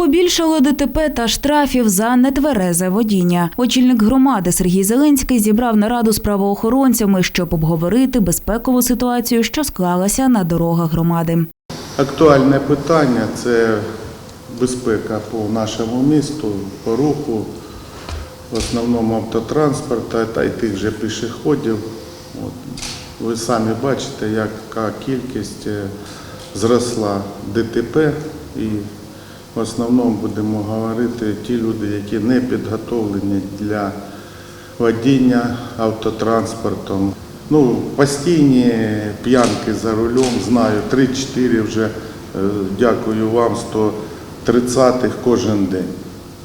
Побільшало ДТП та штрафів за нетверезе водіння. Очільник громади Сергій Зеленський зібрав нараду з правоохоронцями, щоб обговорити безпекову ситуацію, що склалася на дорогах громади. Актуальне питання це безпека по нашому місту, по руху, в основному автотранспорту та й тих же пішоходів. От. Ви самі бачите, яка кількість е, зросла ДТП і в основному будемо говорити ті люди, які не підготовлені для водіння автотранспортом. Ну, постійні п'янки за рулем, знаю, 3-4 вже, е, дякую вам, 130-х кожен день.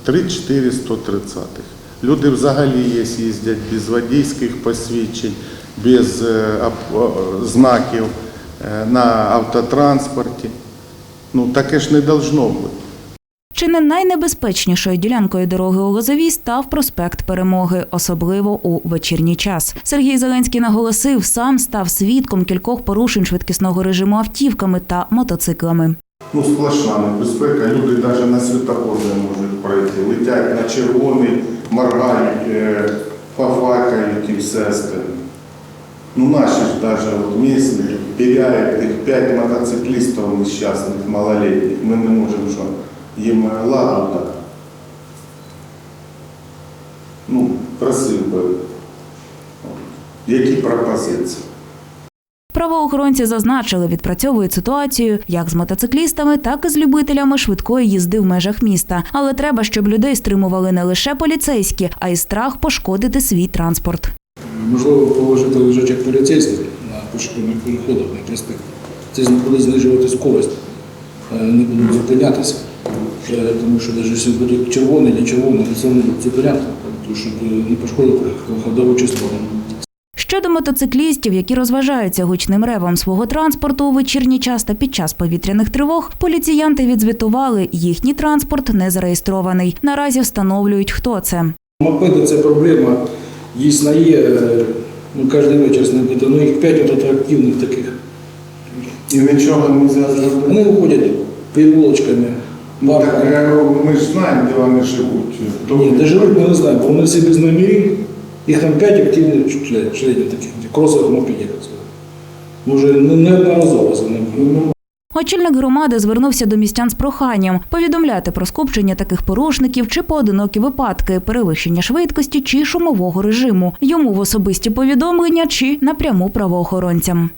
3-4 130-х. Люди взагалі є, їздять без водійських посвідчень, без е, знаків е, на автотранспорті. Ну, таке ж не должно бути. Чи не найнебезпечнішою ділянкою дороги у Лозовій став проспект Перемоги, особливо у вечірній час. Сергій Зеленський наголосив, сам став свідком кількох порушень швидкісного режиму автівками та мотоциклами. Ну, сплошна небезпека, люди навіть на світофор не можуть пройти. Летять на червоний, моргають, е, фафакають і все остальне. Ну, наші ж навіть от місні тих п'ять мотоциклістів нещасних, малолітніх. Ми не можемо що їм ладу так. Ну, просив би, які пропозиції. Правоохоронці зазначили, відпрацьовують ситуацію як з мотоциклістами, так і з любителями швидкої їзди в межах міста. Але треба, щоб людей стримували не лише поліцейські, а й страх пошкодити свій транспорт. Можливо, положити лежачок поліцейських на пішохідних переходах на проспект. Це буде знижувати скорость, е, не будуть зупинятися. Е, Тому що навіть якщо буде червоний, не червоний, це не будуть зупиняти, тому що не пошкодити ходову частину. Щодо мотоциклістів, які розважаються гучним ревом свого транспорту у вечірній час та під час повітряних тривог, поліціянти відзвітували, їхній транспорт не зареєстрований. Наразі встановлюють, хто це. Мопеди це проблема, дійсно є. е, Ну, кожен вечір з ними, ну їх п'ять от активних таких. І нічого не можна зробити. Вони виходять піввулочками, Ну, так, ми ж знаємо, де вони живуть. Ні, де живуть, ми не знаємо, бо вони всі без номерів. Їх там п'ять активних член- членів таких, кросових мопедів. Ми вже не- неодноразово за ними. Очільник громади звернувся до містян з проханням повідомляти про скупчення таких порушників чи поодинокі випадки, перевищення швидкості чи шумового режиму. Йому в особисті повідомлення чи напряму правоохоронцям.